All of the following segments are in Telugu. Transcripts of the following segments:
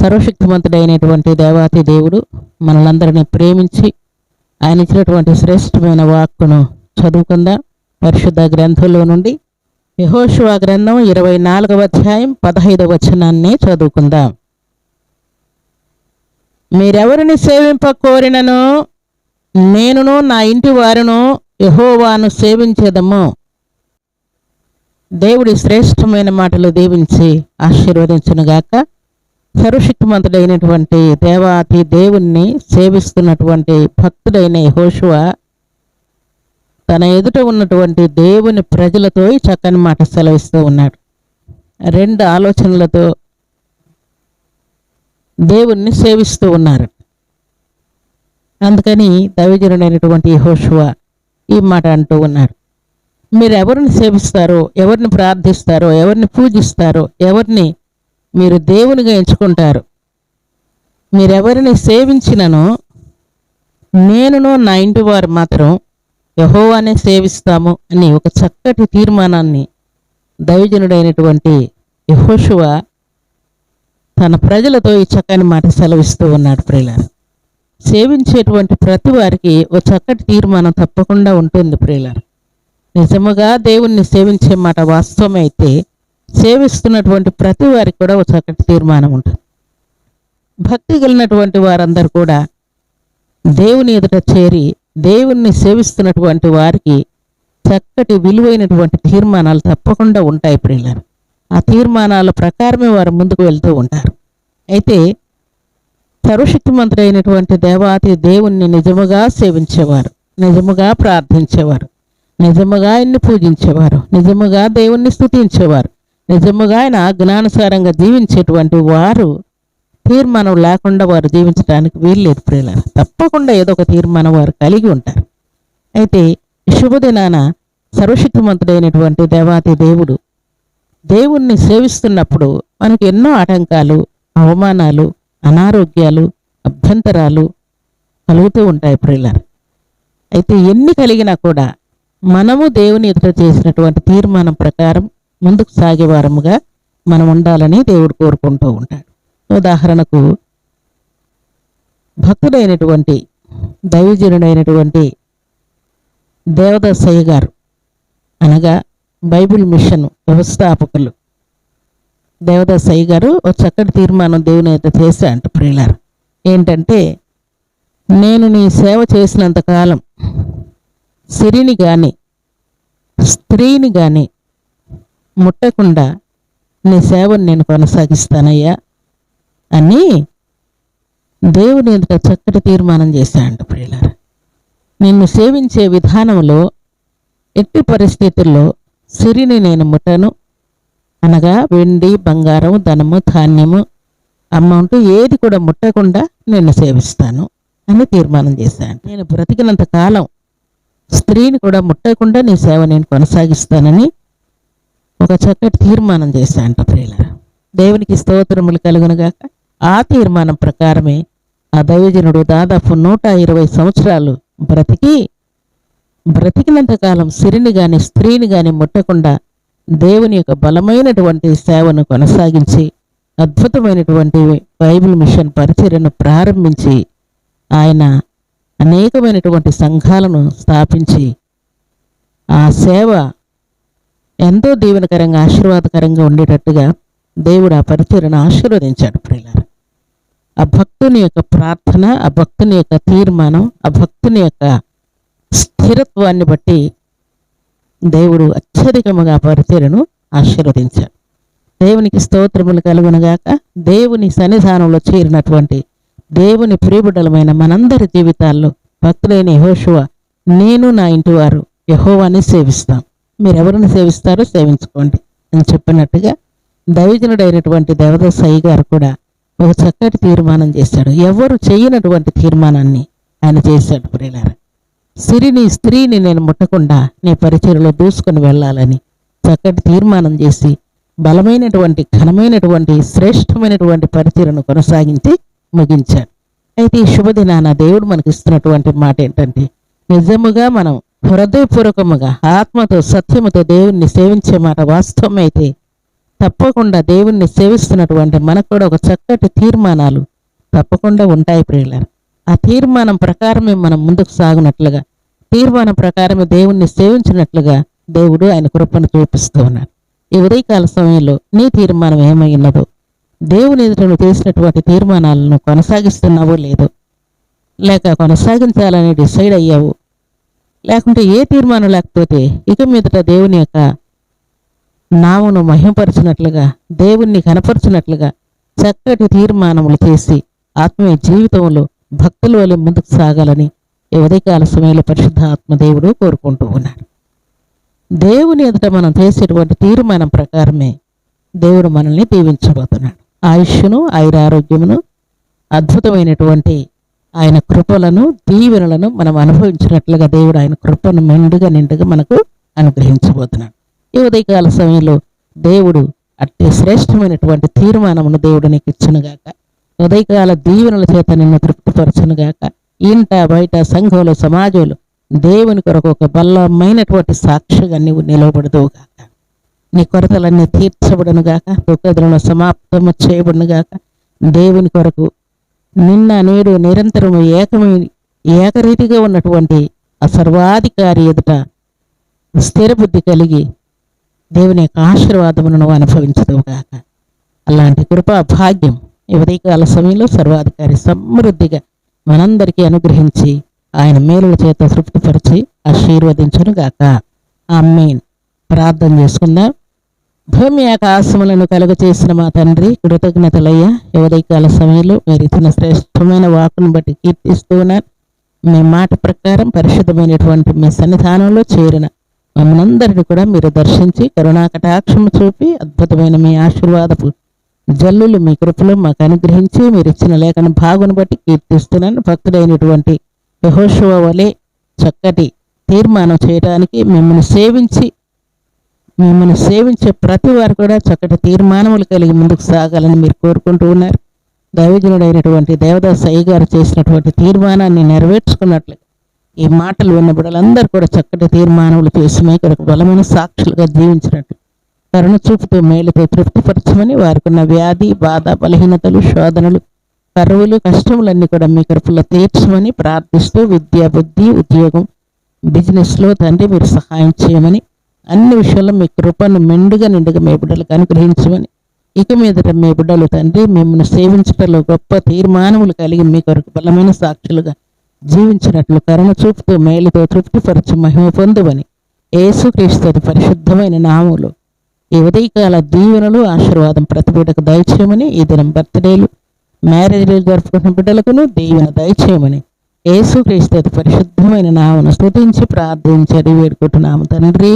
సర్వశక్తిమంతుడైనటువంటి దేవాతి దేవుడు మనలందరినీ ప్రేమించి ఆయన ఇచ్చినటువంటి శ్రేష్టమైన వాక్కును చదువుకుందాం. పరిశుద్ధ గ్రంథంలో నుండి యెహోషువ గ్రంథం ఇరవై నాలుగవ అధ్యాయం పదహైదవ వచనాన్ని చదువుకుందాం. మీరెవరిని సేవింప కోరినను నేనును నా ఇంటి వారును యహోవాను సేవించేదము. దేవుడి శ్రేష్టమైన మాటలు దీవించి ఆశీర్వదించునుగాక. సర్వశక్తిమంతుడైనటువంటి దేవాతి దేవుణ్ణి సేవిస్తున్నటువంటి భక్తుడైన హోషువ తన ఎదుట ఉన్నటువంటి దేవుని ప్రజలతో చక్కని మాట సెలవిస్తూ ఉన్నాడు. రెండు ఆలోచనలతో దేవుణ్ణి సేవిస్తూ ఉన్నారు. అందుకని దైవజనుడైనటువంటి హోషువ ఈ మాట అంటూ ఉన్నాడు. మీరు ఎవరిని సేవిస్తారో ఎవరిని ప్రార్థిస్తారో ఎవరిని పూజిస్తారో ఎవరిని మీరు దేవునిగా ఎంచుకుంటారు. మీరెవరిని సేవించినను నేనును నా ఇంటి వారు మాత్రం యహోవానే సేవిస్తాము అని ఒక చక్కటి తీర్మానాన్ని దైవజనుడైనటువంటి యహోషువ తన ప్రజలతో ఈ చక్కని మాట సెలవిస్తూ ఉన్నాడు ప్రియులారు. సేవించేటువంటి ప్రతి వారికి ఒక చక్కటి తీర్మానం తప్పకుండా ఉంటుంది ప్రియులారు. నిజముగా దేవుణ్ణి సేవించే మాట వాస్తవమైతే అయితే సేవిస్తున్నటువంటి ప్రతి వారికి కూడా ఒక చక్కటి తీర్మానం ఉంటుంది. భక్తి కలిగినటువంటి వారందరూ కూడా దేవుని ఎదుట చేరి దేవుణ్ణి సేవిస్తున్నటువంటి వారికి చక్కటి విలువైనటువంటి తీర్మానాలు తప్పకుండా ఉంటాయి ప్రియులారు. ఆ తీర్మానాల ప్రకారమే వారు ముందుకు వెళ్తూ ఉంటారు. అయితే సర్వశక్తిమంతుడైనటువంటి దేవాతి దేవుణ్ణి నిజముగా సేవించేవారు నిజముగా ప్రార్థించేవారు నిజముగా ఆయన్ని పూజించేవారు నిజముగా దేవుణ్ణి స్థుతించేవారు నిజముగా ఆయన జ్ఞానుసారంగా జీవించేటువంటి వారు తీర్మానం లేకుండా వారు జీవించడానికి వీల్లేదు ప్రియులారు. తప్పకుండా ఏదో ఒక తీర్మానం వారు కలిగి ఉంటారు. అయితే శుభదినాన సర్వశక్తిమంతుడైనటువంటి దేవాతి దేవుడు దేవుణ్ణి సేవిస్తున్నప్పుడు మనకు ఎన్నో ఆటంకాలు అవమానాలు అనారోగ్యాలు అభ్యంతరాలు కలుగుతూ ఉంటాయి ప్రియులారు. అయితే ఎన్ని కలిగినా కూడా మనము దేవుని ఎదుట చేసినటువంటి తీర్మానం ప్రకారం ముందుకు సాగేవారముగా మనం ఉండాలని దేవుడు కోరుకుంటూ ఉంటాడు. ఉదాహరణకు భక్తుడైనటువంటి దైవజనుడైనటువంటి దేవదాసయ్య గారు అనగా బైబిల్ మిషన్ వ్యవస్థాపకులు. దేవదాసయ్య గారు ఒక చక్కటి తీర్మానం దేవుని అయితే చేశా అంట ప్రియులారు. ఏంటంటే నేను నీ సేవ చేసినంత కాలం సిరిని కానీ స్త్రీని కానీ ముట్టకుండా నీ సేవను నేను కొనసాగిస్తానయ్యా అని దేవుని ఎదుట చక్కటి తీర్మానం చేశాడు ప్రియులారా. నిన్ను సేవించే విధానంలో ఎట్టి పరిస్థితుల్లో సిరిని నేను ముట్టను. అనగా వెండి బంగారం ధనము ధాన్యము అమౌంట్ ఏది కూడా ముట్టకుండా నిన్ను సేవిస్తాను అని తీర్మానం చేశాను నేను బ్రతికినంత కాలం స్త్రీని కూడా ముట్టకుండా నీ సేవ నేను కొనసాగిస్తానని ఒక చక్కటి తీర్మానం చేశాంట ప్రియుల దేవునికి స్తోత్రములు కలుగునుగాక. ఆ తీర్మానం ప్రకారమే ఆ దైవజనుడు దాదాపు నూట ఇరవై సంవత్సరాలు బ్రతికి బ్రతికినంత కాలం సిరిని గాని స్త్రీని గాని ముట్టకుండా దేవుని యొక్క బలమైనటువంటి సేవను కొనసాగించి అద్భుతమైనటువంటి బైబిల్ మిషన్ పరిచర్యను ప్రారంభించి ఆయన అనేకమైనటువంటి సంఘాలను స్థాపించి ఆ సేవ ఎంతో దీవెనకరంగా ఆశీర్వాదకరంగా ఉండేటట్టుగా దేవుడు ఆ పరిచయను ఆశీర్వదించాడు ప్రియులారా. ఆ భక్తుని యొక్క ప్రార్థన ఆ భక్తుని యొక్క తీర్మానం ఆ భక్తుని యొక్క స్థిరత్వాన్ని బట్టి దేవుడు అత్యధికముగా ఆ ఆశీర్వదించాడు. దేవునికి స్తోత్రములు కలుగునగాక. దేవుని సన్నిధానంలో చేరినటువంటి దేవుని ప్రియబిడ్డలమైన మనందరి జీవితాల్లో భక్తులైన యహోషువ నేను నా ఇంటివారు యహోవాన్ని యహోవాని సేవిస్తాం. మీరు ఎవరిని సేవిస్తారో సేవించుకోండి అని చెప్పినట్టుగా దైవజనుడైనటువంటి దేవదాసాయి గారు కూడా ఒక చక్కటి తీర్మానం చేశాడు. ఎవరు చేయనటువంటి తీర్మానాన్ని ఆయన చేశాడు ప్రియులారా. సిరిని స్త్రీని నేను ముట్టకుండా నీ పరిచయలో దూసుకొని వెళ్ళాలని చక్కటి తీర్మానం చేసి బలమైనటువంటి ఘనమైనటువంటి శ్రేష్టమైనటువంటి పరిచయను కొనసాగించి ముగించాడు. అయితే ఈ శుభదినాన దేవుడు మనకి ఇస్తున్నటువంటి మాట ఏంటంటే నిజముగా మనం హృదయపూర్వకముగా ఆత్మతో సత్యముతో దేవుణ్ణి సేవించే మాట వాస్తవమైతే తప్పకుండా దేవుణ్ణి సేవిస్తున్నటువంటి మనకు కూడా ఒక చక్కటి తీర్మానాలు తప్పకుండా ఉంటాయి ప్రియులారు. ఆ తీర్మానం ప్రకారమే మనం ముందుకు సాగునట్లుగా తీర్మానం ప్రకారమే దేవుణ్ణి సేవించినట్లుగా దేవుడు ఆయన కృపను చూపిస్తూ ఉన్నాడు. ఈ ఉదయకాల సమయంలో నీ తీర్మానం ఏమైనదో దేవుని ఎదుట నువ్వు చేసినటువంటి తీర్మానాలను కొనసాగిస్తున్నావో లేదో లేక కొనసాగించాలని డిసైడ్ అయ్యావు లేకుంటే ఏ తీర్మానం లేకపోతే ఇక మీదట దేవుని యొక్క నామును మహింపరిచినట్లుగా దేవుణ్ణి కనపరచినట్లుగా చక్కటి తీర్మానములు చేసి ఆత్మీయ జీవితంలో భక్తుల వల్ల ముందుకు సాగాలని ఈ ఉదయకాల సమయంలో పరిశుద్ధ ఆత్మదేవుడు కోరుకుంటూ ఉన్నాడు. దేవుని ఎదుట మనం చేసేటువంటి తీర్మానం ప్రకారమే దేవుడు మనల్ని దీవించబోతున్నాడు. ఆయుష్ను ఐరారోగ్యమును ఆరోగ్యమును అద్భుతమైనటువంటి ఆయన కృపలను దీవెనలను మనం అనుభవించినట్లుగా దేవుడు ఆయన కృపను మెండుగా నిండుగా మనకు అనుగ్రహించబోతున్నాడు. ఈ ఉదయకాల సమయంలో దేవుడు అట్టి శ్రేష్టమైనటువంటి తీర్మానమును దేవుడు నీకు ఇచ్చునుగాక ఉదయకాల దీవెనల చేత నిన్ను తృప్తిపరచునుగాక ఇంట బయట సంఘంలో సమాజంలో దేవుని కొరకు ఒక బలమైనటువంటి సాక్షిగా నీవు నిలవబడదువుగాక నీ కొరతలన్నీ తీర్చబడునుగాక దుఃఖదులను సమాప్తము చేయబడునుగాక దేవుని కొరకు నిన్న నేడు నిరంతరము ఏకమై ఏకరీతిగా ఉన్నటువంటి ఆ సర్వాధికారి ఎదుట స్థిరబుద్ధి కలిగి దేవుని యొక్క ఆశీర్వాదమును నువ్వు అనుభవించదువుగాక. అలాంటి కృపా భాగ్యం ఉదయకాల సమయంలో సర్వాధికారి సమృద్ధిగా మనందరికీ అనుగ్రహించి ఆయన మేలుల చేత తృప్తిపరిచి ఆశీర్వదించును గాక మెయిన్ ప్రార్థన చేసుకుందాం. భూమి ఆకాశములను కలుగ చేసిన మా తండ్రి కృతజ్ఞతలయ్యా. ఎవరికాల సమయంలో మీరు ఇచ్చిన శ్రేష్టమైన వాకును బట్టి కీర్తిస్తూ ఉన్నారు. మీ మాట ప్రకారం పరిశుద్ధమైనటువంటి మీ సన్నిధానంలో చేరిన మమ్మల్ందరినీ కూడా మీరు దర్శించి కరుణా కటాక్షము చూపి అద్భుతమైన మీ ఆశీర్వాదపు జల్లులు మీ కృపలు మాకు అనుగ్రహించి మీరు ఇచ్చిన లేఖన భాగును బట్టి కీర్తిస్తున్నాను. భక్తుడైనటువంటి యహోశివ వలె చక్కటి తీర్మానం చేయడానికి మిమ్మల్ని సేవించి మిమ్మల్ని సేవించే ప్రతి వారు కూడా చక్కటి తీర్మానములు కలిగి ముందుకు సాగాలని మీరు కోరుకుంటూ ఉన్నారు. దైవజనుడైనటువంటి దేవదాస్ అయ్య గారు చేసినటువంటి తీర్మానాన్ని నెరవేర్చుకున్నట్లు ఈ మాటలు విన్న బిడ్డలందరూ కూడా చక్కటి తీర్మానములు చేసి మీ బలమైన సాక్షులుగా జీవించినట్లు కరుణ చూపుతో మేలుతో తృప్తిపరచమని వారికి ఉన్న వ్యాధి బాధ బలహీనతలు శోధనలు కరువులు కష్టములన్నీ కూడా మీ కడుపులో తీర్చమని ప్రార్థిస్తూ విద్యా బుద్ధి ఉద్యోగం బిజినెస్లో తండ్రి మీరు సహాయం చేయమని అన్ని విషయాల్లో మీ కృపను మెండుగా నిండుగా మీ బిడ్డలకు అనుగ్రహించమని ఇక మీదట మీ బిడ్డలు తండ్రి మిమ్మల్ని సేవించటంలో గొప్ప తీర్మానములు కలిగి మీ కొరకు బలమైన సాక్షులుగా జీవించినట్లు కరుణ చూపుతూ మేలుతో తృప్తిపరచు మహిమ పొందువని యేసుక్రీస్తు పరిశుద్ధమైన నాములు ఈ ఉదయకాల దీవెనలు ఆశీర్వాదం ప్రతి బిడ్డకు దయచేయమని ఈ దినం బర్త్డేలు మ్యారేజ్లు జరుపుకున్న బిడ్డలకును దీవెన దయచేయమని ఏసుక్రీస్తు పరిశుద్ధమైన నామను స్థుతించి ప్రార్థించి అడిగి వేడుకుంటున్నాము. తండ్రి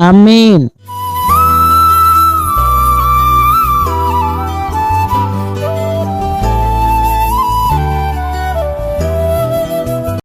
Amén.